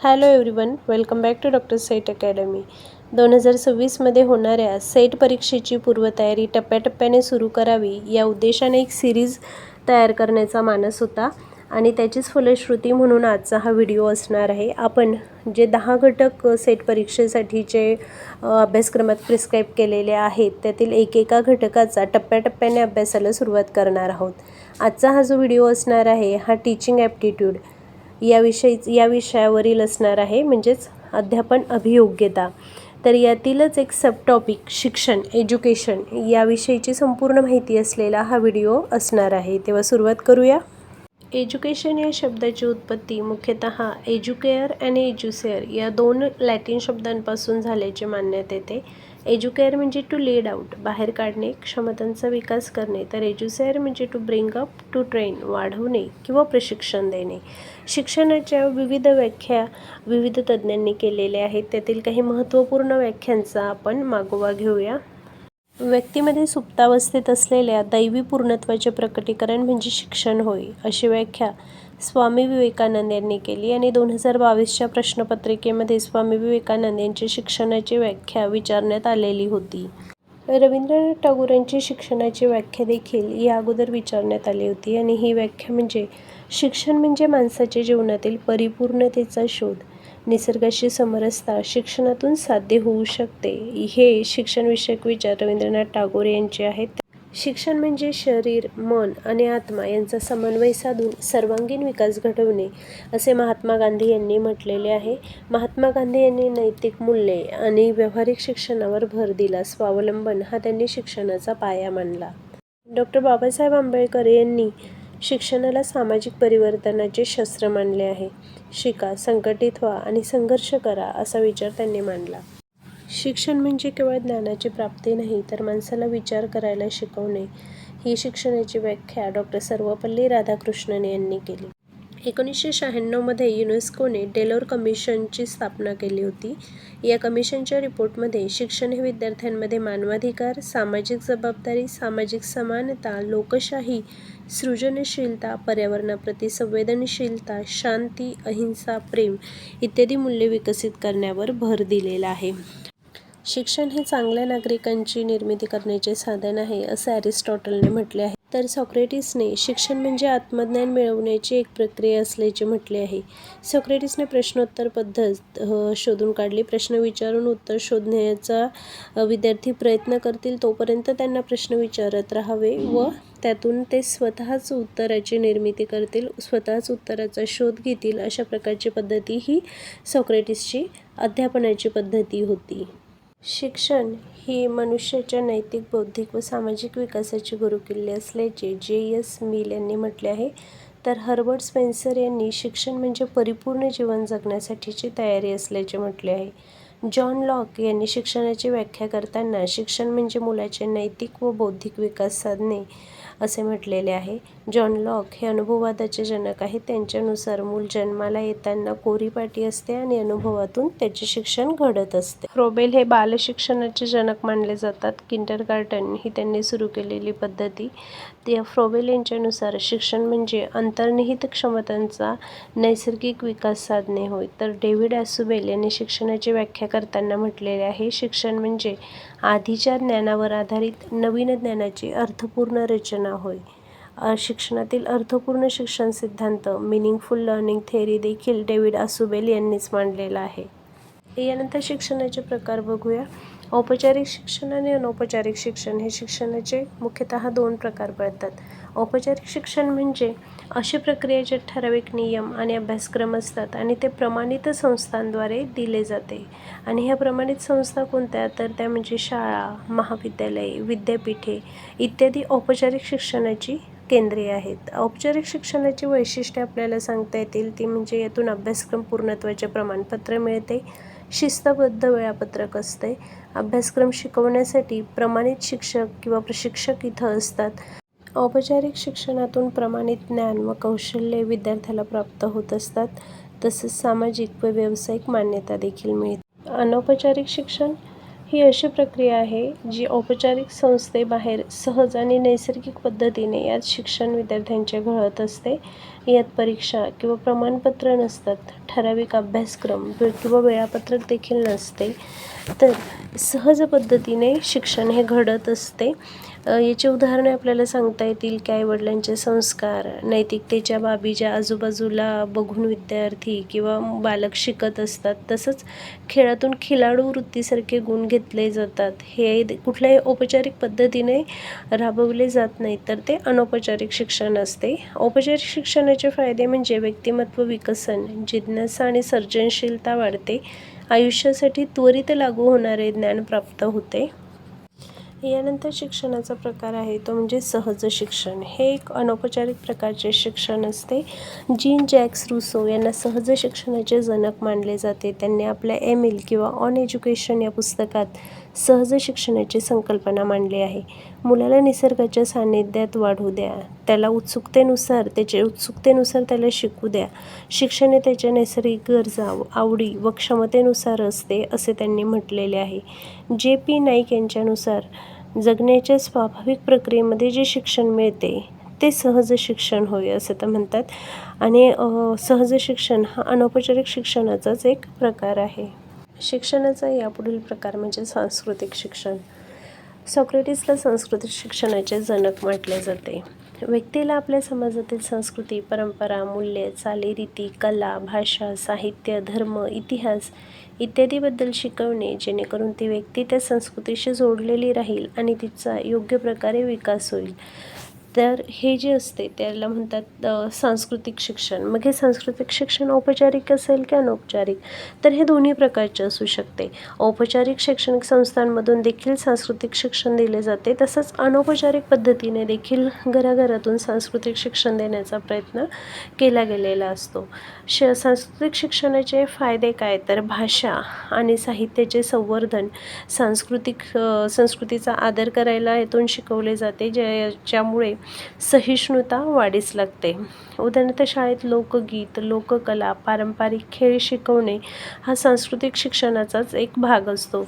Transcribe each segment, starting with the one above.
Hello everyone welcome back to doctor set academy दोन हजार सव्वीसमध्ये होणाऱ्या सेट परीक्षेची पूर्वतयारी टप्प्याटप्प्याने सुरू करावी या उद्देशाने एक सिरीज तयार करण्याचा मानस होता आणि त्याचीच फलश्रुती म्हणून आजचा हा व्हिडिओ असणार आहे. आपण जे दहा घटक सेट परीक्षेसाठीचे अभ्यासक्रमात प्रिस्क्राईब केलेले आहेत त्यातील एकेका घटकाचा टप्प्याटप्प्याने अभ्यासाला सुरुवात करणार आहोत. आजचा हा जो व्हिडिओ असणार आहे हा टीचिंग ॲप्टिट्यूड याविषयीच या विषयावरील असणार आहे म्हणजेच अध्यापन अभियोग्यता. तर यातीलच एक सब टॉपिक शिक्षण एज्युकेशन याविषयीची संपूर्ण माहिती असलेला हा व्हिडिओ असणार आहे. तेव्हा सुरुवात करूया. एज्युकेशन या शब्दाची उत्पत्ती मुख्यतः एज्युकेअर आणि एज्युसेअर या दोन लॅटिन शब्दांपासून झाल्याचे मानण्यात येते. एज्युकेअर म्हणजे टू लीड आउट बाहेर काढणे क्षमतांचा विकास करणे. तर एज्युसेअर म्हणजे to bring up to train वाढवणे किंवा प्रशिक्षण देणे. शिक्षणाच्या विविध व्याख्या विविध तज्ज्ञांनी केलेल्या आहेत. त्यातील काही महत्त्वपूर्ण व्याख्यांचा आपण मागोवा घेऊया. व्यक्तीमध्ये सुप्तावस्थेत असलेल्या दैवी पूर्णत्वाचे प्रकटीकरण म्हणजे शिक्षण होय अशी व्याख्या स्वामी विवेकानंद यांनी केली. आणि दोन हजार बावीसच्या प्रश्नपत्रिकेमध्ये स्वामी विवेकानंद यांची शिक्षणाची व्याख्या विचारण्यात आलेली होती. रवींद्रनाथ टागोर यांची शिक्षणाची व्याख्या देखील या अगोदर विचारण्यात आली होती. आणि ही व्याख्या म्हणजे शिक्षण म्हणजे माणसाच्या जीवनातील परिपूर्णतेचा शोध. निसर्गाशी समरसता शिक्षणातून साध्य होऊ शकते. हे शिक्षणविषयक विचार रवींद्रनाथ टागोर यांचे आहेत. शिक्षण म्हणजे शरीर मन आणि आत्मा यांचा समन्वय साधून सर्वांगीण विकास घडवणे असे महात्मा गांधी यांनी म्हटलेले आहे. महात्मा गांधी यांनी नैतिक मूल्ये आणि व्यावहारिक शिक्षणावर भर दिला. स्वावलंबन हा त्यांनी शिक्षणाचा पाया मानला. डॉक्टर बाबासाहेब आंबेडकर यांनी शिक्षणाला सामाजिक परिवर्तनाचे शस्त्र मानले आहे. शिका संघटित व्हा आणि संघर्ष करा असा विचार त्यांनी मांडला. शिक्षण म्हणजे केवळ ज्ञानाची प्राप्ती नाही तर माणसाला विचार करायला शिकवणे. ही शिक्षणाची व्याख्या डॉक्टर सर्वपल्ली राधाकृष्णन यांनी केली. एकोणीसशे शहाण्णवमध्ये युनेस्कोने डेलोर कमिशनची स्थापना केली होती. या कमिशनच्या रिपोर्टमध्ये शिक्षण हे विद्यार्थ्यांमध्ये मानवाधिकार सामाजिक जबाबदारी सामाजिक समानता लोकशाही सृजनशीलता पर्यावरणाप्रती संवेदनशीलता शांती अहिंसा प्रेम इत्यादी मूल्ये विकसित करण्यावर भर दिलेला आहे. शिक्षण हे चांगल्या नागरिकांची निर्मिती करण्याचे साधन आहे असे ॲरिस्टॉटलने म्हटले आहे. तर सॉक्रेटिसने शिक्षण म्हणजे आत्मज्ञान मिळवण्याची एक प्रक्रिया असल्याचे म्हटले आहे. सॉक्रेटिसने प्रश्नोत्तर पद्धत शोधून काढली. प्रश्न विचारून उत्तर शोधण्याचा विद्यार्थी प्रयत्न करतील तोपर्यंत त्यांना प्रश्न विचारत राहावे व त्यातून ते स्वतःच उत्तराची निर्मिती करतील स्वतःच उत्तराचा शोध घेतील अशा प्रकारची पद्धती ही सॉक्रेटिसची अध्यापनाची पद्धती होती. शिक्षण ही मनुष्याच्या नैतिक बौद्धिक व सामाजिक विकासाची गुरुकिल्ली असल्याचे जे. एस. मिल यांनी म्हटले आहे. तर हर्बर्ट स्पेन्सर यांनी शिक्षण म्हणजे परिपूर्ण जीवन जगण्यासाठीची तयारी असल्याचे म्हटले आहे. जॉन लॉक यांनी शिक्षणाची व्याख्या करताना शिक्षण म्हणजे मुलाचे नैतिक व बौद्धिक विकास साधणे. असे म्हटलेले आहे. जॉन लॉक हे अनुभववादाचे जनक आहेत. त्यांच्यानुसार मूल जन्माला येताना कोरीपाटी असते आणि अनुभवातून त्याचे शिक्षण घडत असते. फ्रोबेल हे बालशिक्षणाचे जनक मानले जातात. किंडर गार्डन ही त्यांनी सुरू केलेली पद्धती. त्या फ्रोबेल यांच्यानुसार शिक्षण म्हणजे अंतर्निहित क्षमतांचा नैसर्गिक विकास साधणे होय. तर डेव्हिड ॲसुबेल यांनी शिक्षणाची व्याख्या करताना म्हटलेले आहे. शिक्षण म्हणजे आधीच्या ज्ञानावर आधारित नवीन ज्ञानाची अर्थपूर्ण रचना. होय. शिक्षणातील अर्थपूर्ण शिक्षण सिद्धांत मिनिंगफुल लर्निंग थेअरी देखील डेव्हिड आसुबेल यांनीच मांडलेला आहे. यानंतर शिक्षणाचे प्रकार बघूया. औपचारिक शिक्षण आणि अनौपचारिक शिक्षण हे शिक्षणाचे मुख्यतः दोन प्रकार पडतात. औपचारिक शिक्षण म्हणजे अशी प्रक्रिया जे ठराविक नियम आणि अभ्यासक्रम असतात आणि ते प्रमाणित संस्थांद्वारे दिले जाते. आणि ह्या प्रमाणित संस्था कोणत्या? तर त्या म्हणजे शाळा महाविद्यालये विद्यापीठे इत्यादी औपचारिक शिक्षणाची केंद्रे आहेत. औपचारिक शिक्षणाची वैशिष्ट्ये आपल्याला सांगता येतील ती म्हणजे यातून अभ्यासक्रम पूर्णत्वाचे प्रमाणपत्र मिळते शिस्तबद्ध वेळापत्रक असते. अभ्यासक्रम शिकवण्यासाठी प्रमाणित शिक्षक किंवा प्रशिक्षक इथं असतात. औपचारिक शिक्षणातून प्रमाणित ज्ञान व कौशल्ये विद्यार्थ्याला प्राप्त होत असतात. तसेच सामाजिक व व्यावसायिक मान्यता देखील मिळते. अनौपचारिक शिक्षण ही अशी प्रक्रिया आहे जी औपचारिक संस्थेबाहेर सहज आणि नैसर्गिक पद्धतीने यात शिक्षण विद्यार्थ्यांचे घडत असते. यात परीक्षा किंवा प्रमाणपत्र नसतात ठराविक अभ्यासक्रम किंवा वेळापत्रक देखील नसते. तर सहज पद्धतीने शिक्षण हे घडत असते. याची उदाहरणे आपल्याला सांगता येतील की आईवडिलांचे संस्कार नैतिकतेच्या बाबी ज्या आजूबाजूला बघून विद्यार्थी किंवा बालक शिकत असतात तसंच खेळातून खिलाडू वृत्तीसारखे गुण घेतले जातात. हे कुठल्याही औपचारिक पद्धतीने राबवले जात नाही तर ते अनौपचारिक शिक्षण असते. औपचारिक शिक्षणाचे फायदे म्हणजे व्यक्तिमत्व विकसन जिज्ञासा आणि सर्जनशीलता वाढते. आयुष्यासाठी त्वरित लागू होणारे ज्ञान प्राप्त होते. यानंतर शिक्षणाचा प्रकार आहे. तो म्हणजे सहज शिक्षण. हे एक अनौपचारिक प्रकारचे शिक्षण असते. जीन जॅक्स रुसो यांना सहज शिक्षणाचे जनक मानले जाते. त्यांनी आपल्या एम एल किंवा ऑन एज्युकेशन या पुस्तकात सहज शिक्षणाची संकल्पना मांडली आहे. मुलाला निसर्गाच्या सान्निध्यात वाढू द्या. त्याला उत्सुकतेनुसार त्याच्या उत्सुकतेनुसार त्याला शिकू द्या. शिक्षण हे त्याच्या नैसर्गिक गरजा आवडी व क्षमतेनुसार असते असे त्यांनी म्हटलेले आहे. जे पी नाईक यांच्यानुसार जगण्याच्या स्वाभाविक प्रक्रियेमध्ये जे शिक्षण मिळते ते सहज शिक्षण होय असं तर म्हणतात. आणि सहज शिक्षण हा अनौपचारिक शिक्षणाचाच एक प्रकार आहे. शिक्षणाचा यापुढील प्रकार म्हणजे सांस्कृतिक शिक्षण. सॉक्रेटिसला सांस्कृतिक शिक्षणाचे जनक म्हटले जाते. व्यक्तीला आपल्या समाजातील संस्कृती परंपरा मूल्ये चालीरीती कला भाषा साहित्य धर्म इतिहास इत्यादीबद्दल शिकवणे जेणेकरून ती व्यक्ती त्या संस्कृतीशी जोडलेली राहील आणि तिचा योग्य प्रकारे विकास होईल. तर हे जे असते त्याला म्हणतात सांस्कृतिक शिक्षण. मग हे सांस्कृतिक शिक्षण औपचारिक असेल की अनौपचारिक? तर हे दोन्ही प्रकारचे असू शकते. औपचारिक शैक्षणिक संस्थांमधून देखील सांस्कृतिक शिक्षण दिले जाते. तसंच अनौपचारिक पद्धतीने देखील घराघरातून सांस्कृतिक शिक्षण देण्याचा प्रयत्न केला गेलेला असतो. श सांस्कृतिक शिक्षणाचे फायदे काय? तर भाषा आणि साहित्याचे संवर्धन सांस्कृतिक संस्कृतीचा आदर करायला यातून शिकवले जाते ज्या ज्यामुळे सहिष्णुता वाढीस लागते. उदाहरणार्थ शाळेत लोकगीत लोककला पारंपरिक खेळ शिकवणे हा सांस्कृतिक शिक्षणाचाच एक भाग असतो.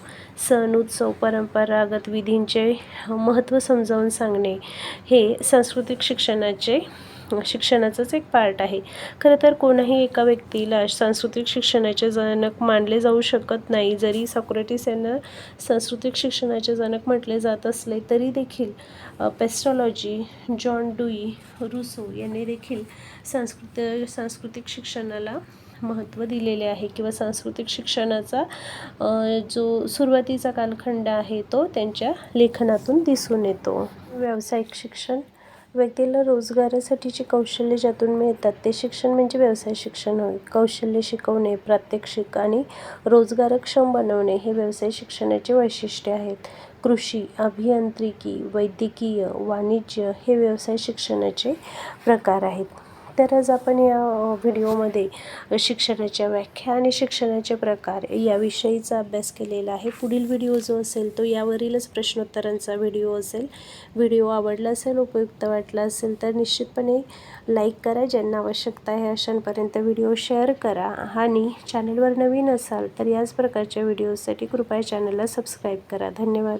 सण उत्सव परंपरागत विधींचे महत्त्व समजावून सांगणे हे सांस्कृतिक शिक्षणाचे शिक्षणाचंच एक पार्ट आहे. खरं तर कोणाही एका व्यक्तीला सांस्कृतिक शिक्षणाचे जनक मानले जाऊ शकत नाही. जरी सॉक्रेटिस यांना सांस्कृतिक शिक्षणाचे जनक म्हटले जात असले तरी देखील पेस्ट्रॉलॉजी जॉन डुई रुसो यांनी देखील सांस्कृत सांस्कृतिक शिक्षणाला महत्त्व दिलेले आहे किंवा सांस्कृतिक शिक्षणाचा जो सुरुवातीचा कालखंड आहे तो त्यांच्या लेखनातून दिसून येतो. व्यावसायिक शिक्षण व्यक्तीला रोजगारासाठीची कौशल्य ज्यातून मिळतात ते शिक्षण म्हणजे व्यवसाय शिक्षण होय. कौशल्य शिकवणे प्रात्यक्षिक आणि रोजगारक्षम बनवणे हे व्यवसाय शिक्षणाचे वैशिष्ट्य आहेत. कृषी अभियांत्रिकी वैद्यकीय वाणिज्य हे व्यवसाय शिक्षणाचे प्रकार आहेत. तरच आपण या व्हिडिओमध्ये शिक्षणाच्या व्याख्या आणि शिक्षणाचे प्रकार याविषयीचा अभ्यास केलेला आहे. पुढील व्हिडिओ जो असेल तो यावरीलच प्रश्नोत्तरांचा व्हिडिओ असेल. व्हिडिओ आवडला असेल उपयुक्त वाटला असेल तर निश्चितपणे लाईक करा. ज्यांना आवश्यकता आहे अशांपर्यंत व्हिडिओ शेअर करा. आणि चॅनलवर नवीन असाल तर याच प्रकारच्या व्हिडिओसाठी कृपया चॅनलला सबस्क्राईब करा. धन्यवाद.